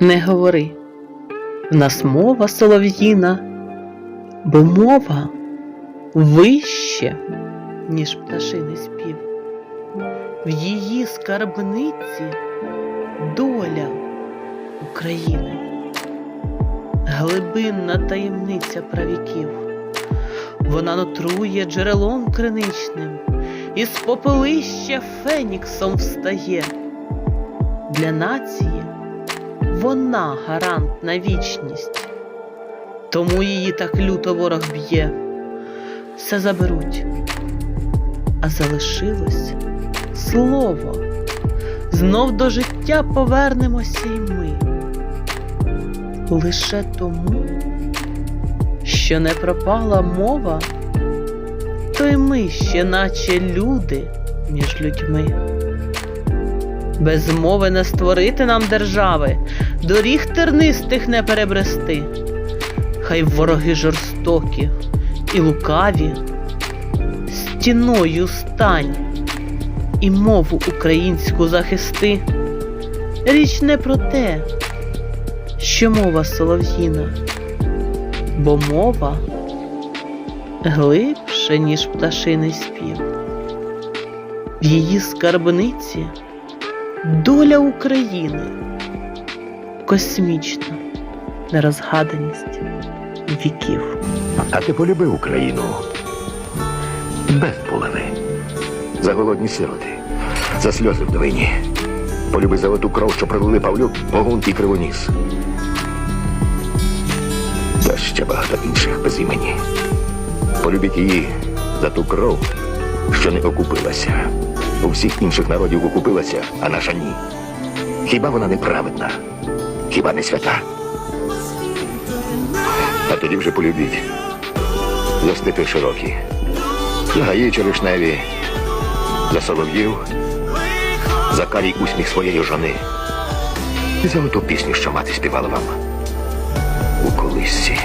Не говори, в нас мова солов'їна, бо мова вище, ніж пташиний спів. В її скарбниці доля України, глибинна таємниця правіків. Вона нутрує джерелом криничним, із попелища феніксом встає. Для нації вона гарант на вічність, тому її так люто ворог б'є, все заберуть, а залишилось слово. Знов до життя повернемося й ми. Лише тому, що не пропала мова, то й ми ще наче люди між людьми. Без мови не створити нам держави, доріг тернистих не перебрести. Хай вороги жорстокі і лукаві, стіною стань і мову українську захисти. Річ не про те, що мова солов'їна, бо мова глибше, ніж пташиний спів. В її скарбниці доля України, космічна нерозгаданість віків. А ти полюбив Україну без полони. За голодні сироти, за сльози вдовині. Полюби за оту кров, що пролили Павлюк, Богун і Кривоніс. Та ще багато інших без імені. Полюбіть її за ту кров, що не окупилася. У всіх інших народів окупилася, а наша ні. Хіба вона неправедна? Хіба не свята? А тоді вже полюбіть. За степи широкі, за гаї черешневі, за солов'їв, за карій усміх своєї жони. І за оту пісню, що мати співала вам у колисці.